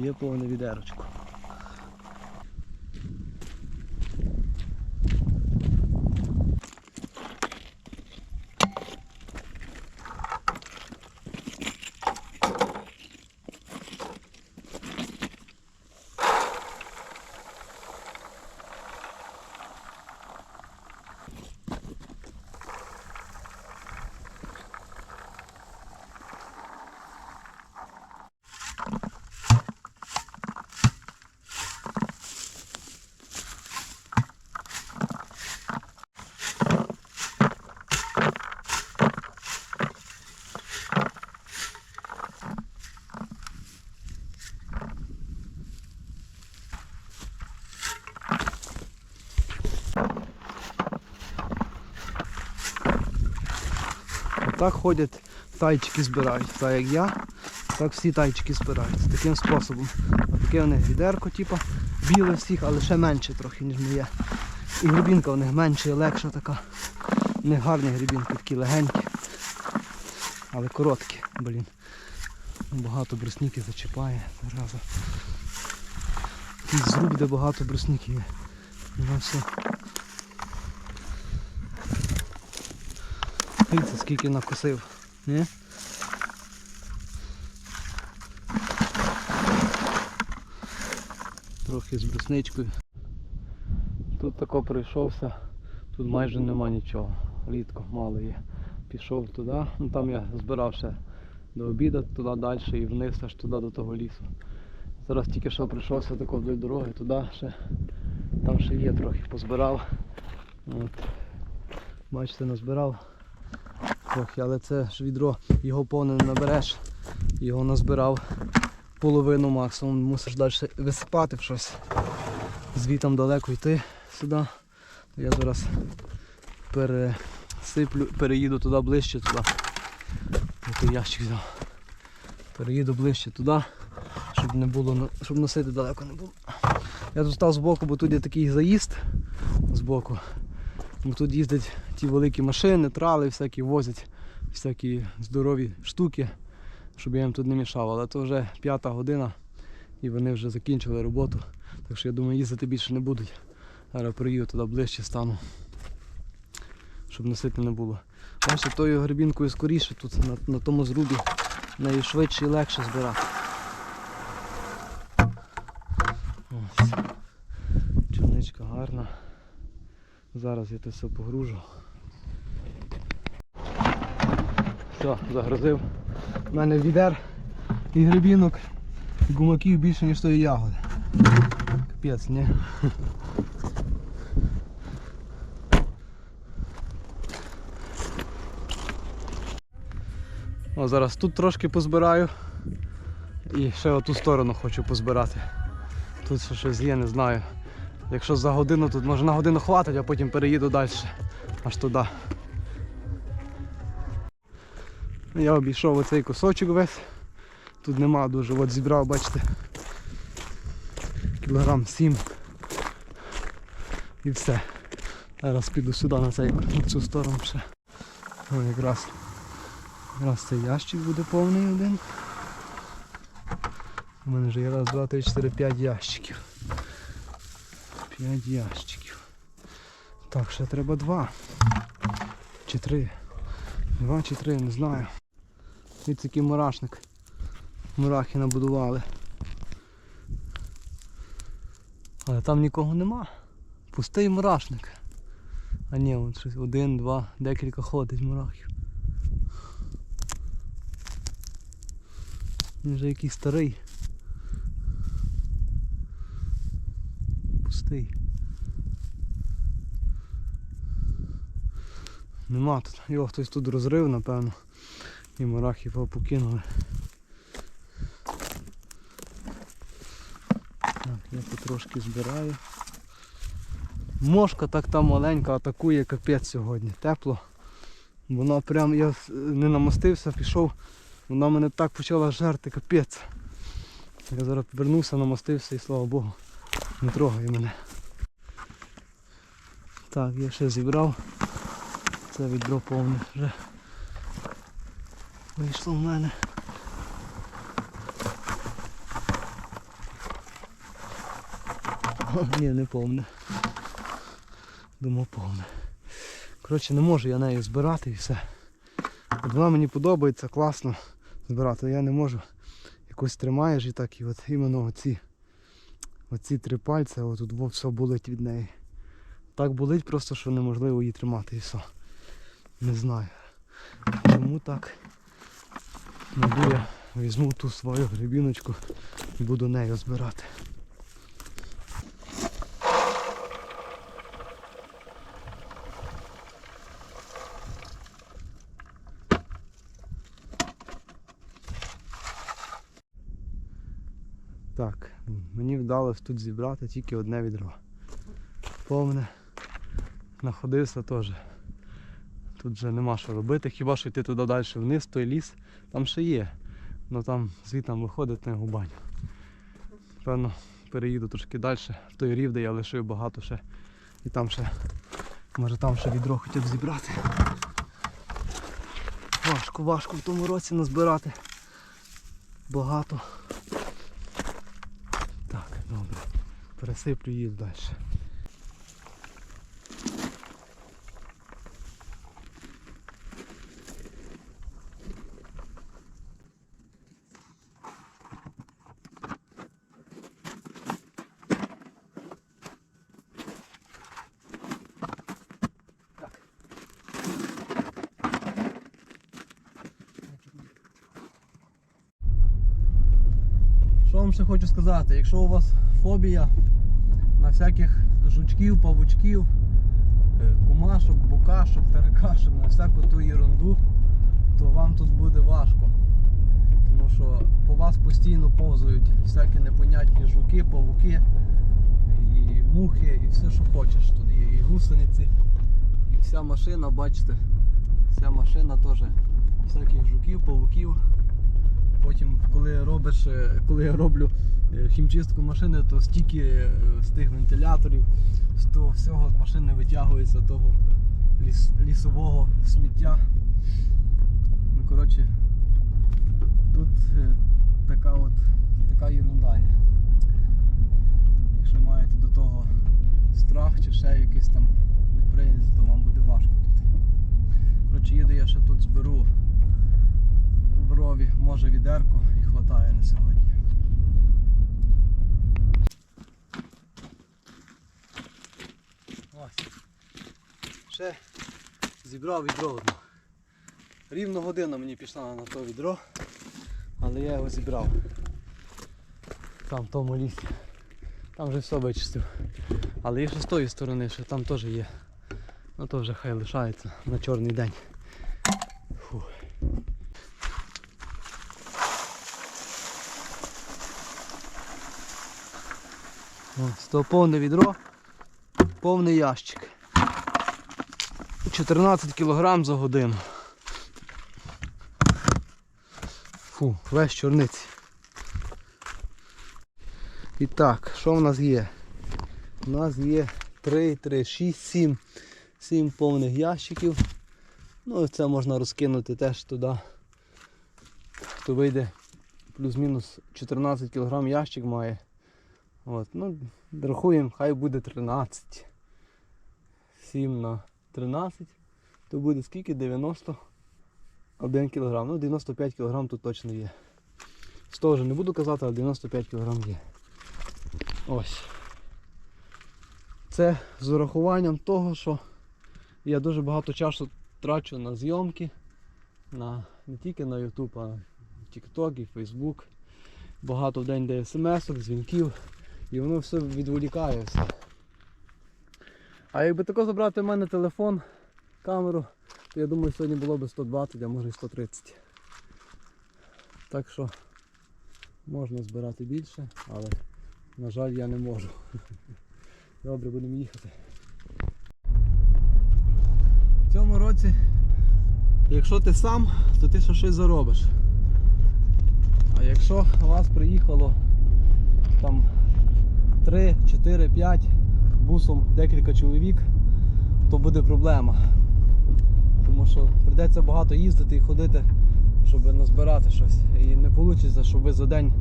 Є повне відерочко. Отак ходять, тайчики збирають. Так як я, так всі тайчики збираються. Таким способом. Таке у них відерко, типу, біле всіх, але ще менше трохи, ніж моє. І грибінка у них менша і легша така. У них гарні грибінки, такі легенькі. Але короткі, блін. Багато брусників зачіпає зараза. Якийсь зруб, де багато брусників. Ну все. Дивіться, скільки накосив. Ні? Трохи з брусничкою. Тут тако прийшовся, тут майже нема нічого. Рідко мало є. Пішов туди, ну там я збирав ще до обіду, туди далі і вниз аж туди до того лісу. Зараз тільки що прийшовся тако вдоль дороги, туди ще. Там ще є трохи позбирав. От. Бачите, назбирав трохи, але це ж відро, його повне не набереш. Його назбирав половину максимум, мусиш далі висипати в щось. Звітом далеко йти сюди. Я зараз пересиплю, переїду туди ближче туди. Я той ящик взяв. Переїду ближче туди, щоб не було, щоб носити далеко не було. Я тут став збоку, бо тут є такий заїзд збоку. Бо тут їздять ті великі машини, трали, всякі возять, всякі здорові штуки, щоб я їм тут не мішав. Але то вже п'ята година і вони вже закінчили роботу. Так що я думаю, їздити більше не будуть. Зараз приїду туди ближче стану, щоб носити не було. Бачите, тою грибінкою скоріше тут на, на тому зрубі нею швидше і легше збирати. Ось. Чорничка гарна. Зараз я це все погружу. Все, загрузив. У мене відер і грибінок, і гумаків більше, ніж тої ягоди. Капець, ні? О, зараз тут трошки позбираю. І ще оту сторону хочу позбирати. Тут ще щось є, не знаю. Якщо за годину тут може на годину хватить, а потім переїду далі. Аж туди. Я обійшов оцей кусочок весь. Тут нема дуже, от зібрав, бачите. Кілограм 7. І все. Зараз піду сюди на, цей, на цю сторону ще. О, якраз, якраз цей ящик буде повний один. У мене вже є раз, два, три, чотири, п'ять ящиків. П'ять ящиків. Так, ще треба два. Чи три. Два чи три, не знаю. Ось такий мурашник. Мурахи набудували. Але там нікого нема. Пустий мурашник. А ні, от щось один, два, декілька ходить мурахів. Він вже якийсь старий. Пустий. Нема тут. Його хтось тут розрив, напевно. І мурахи покинули. Так, я потрошки збираю. Мошка так там маленька атакує капець сьогодні. Тепло. Вона прям, я не намостився, пішов, вона мене так почала жерти, капець. Я зараз повернувся, намостився і слава Богу, не трогає мене. Так, я ще зібрав. Це відро повне вже вийшло в мене. Ні, не повне. Думав повне. Коротше, не можу я нею збирати і все. От вона мені подобається, класно збирати, але я не можу. Якось тримаєш і так, і от іменно оці, оці три пальці, отут все болить від неї. Так болить просто, що неможливо її тримати і все. Не знаю. Чому так? Мабуть, я візьму ту свою грибіночку і буду нею збирати. Так, мені вдалося тут зібрати тільки одне відро. Повне. Находився теж. Тут вже нема що робити, хіба що йти туди далі вниз, той ліс, там ще є. Ну там звітом виходить на губань. Певно, переїду трошки далі, в той рів, де я лишив багато ще. І там ще, може там ще відро хотів зібрати. Важко, важко в тому році назбирати. Багато. Так, добре. Пересиплю її далі. Що вам ще хочу сказати, якщо у вас фобія на всяких жучків, павучків, е, кумашок, букашок, таракашок, на всяку ту ерунду, то вам тут буде важко. Тому що по вас постійно повзають всякі непонятні жуки, павуки, і мухи, і все, що хочеш тут. І, і гусениці, і вся машина, бачите, вся машина теж всяких жуків, павуків. Потім, коли робиш, е, коли я роблю е, хімчистку машини, то стільки е, з тих вентиляторів, з того всього з машини витягується того ліс, лісового сміття. Ну, коротше, тут така от така ерунда є. Якщо маєте до того страх чи ще якийсь там неприязнь, то вам буде важко тут. Коротше, їду я ще тут зберу в рові, може відерку і хватає на сьогодні. Ось. Ще зібрав відро одне. Рівно година мені пішла на то відро, але я його зібрав. Там в тому лісі. Там вже все вичистив. Але є ще з тої сторони, що там теж є. Ну то вже хай лишається на чорний день. Фух. То повне відро, повний ящик. 14 кг за годину. Фу, весь чорниці. І так, що в нас є? У нас є 3, 3, 6, 7, 7 повних ящиків. Ну і це можна розкинути теж туди. То вийде плюс-мінус 14 кг ящик має. От, ну, рахуємо, хай буде 13. 7 на 13. То буде скільки? 91 кг. Ну, 95 кг тут точно є. 100 вже не буду казати, але 95 кг є. Ось. Це з урахуванням того, що я дуже багато часу трачу на зйомки. На, не тільки на YouTube, а в TikTok і Facebook. Багато в день де смс-ок, дзвінків. І воно все відволікає все. А якби тако забрати в мене телефон, камеру, то я думаю сьогодні було б 120, а може і 130. Так що можна збирати більше, але на жаль я не можу. Добре, будемо їхати. В цьому році, якщо ти сам, то ти ще щось заробиш. А якщо вас приїхало там 3, 4, 5 бусом декілька чоловік, то буде проблема. Тому що прийдеться багато їздити і ходити, щоб назбирати щось. І не вийде, щоб ви за день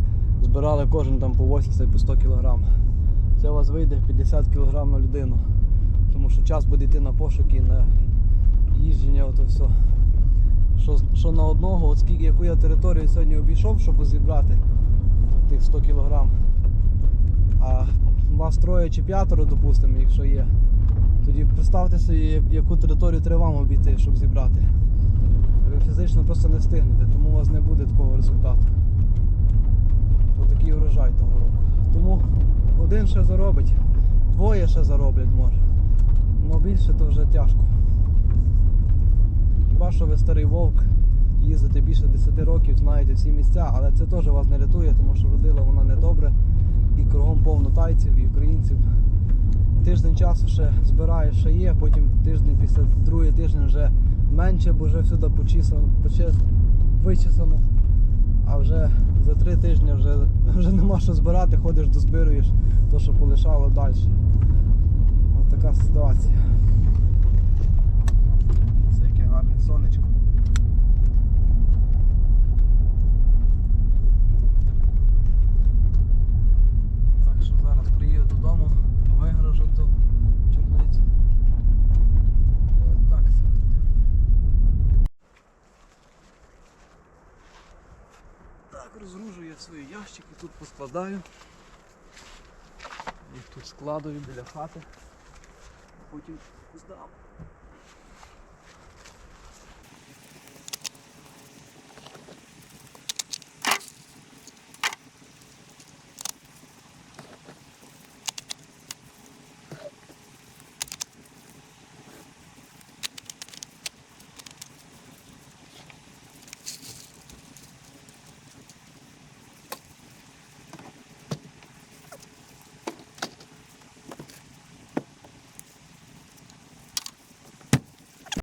збирали кожен там по 80 по 100 кг. Це у вас вийде 50 кг на людину. Тому що час буде йти на пошуки, на їждження, ото все. Що, що на одного, от скільки яку я територію сьогодні обійшов, щоб зібрати тих 100 кг. А вас троє чи п'ятеро, допустимо, якщо є. Тоді представте собі, яку територію треба вам обійти, щоб зібрати. Ви фізично просто не встигнете, тому у вас не буде такого результату. Отакий урожай того року. Тому один ще заробить, двоє ще зароблять може. Ну більше то вже тяжко. Хіба що ви старий вовк, їздите більше 10 років, знаєте всі місця, але це теж вас не рятує, тому що родила вона недобре і кругом повно тайців і українців. Тиждень часу ще збираєш, ще є, потім тиждень після другий тиждень вже менше, бо вже всюди почисано, почис... вичисано. А вже за три тижні вже, вже нема що збирати, ходиш дозбируєш то, що полишало далі. Ось така ситуація. Це яке гарне сонечко. Так що зараз приїду додому, вигражу ту чорницю. І от так сьогодні. Так, розгружу я свої ящики, тут поскладаю. Їх тут складую біля хати. Потім здам.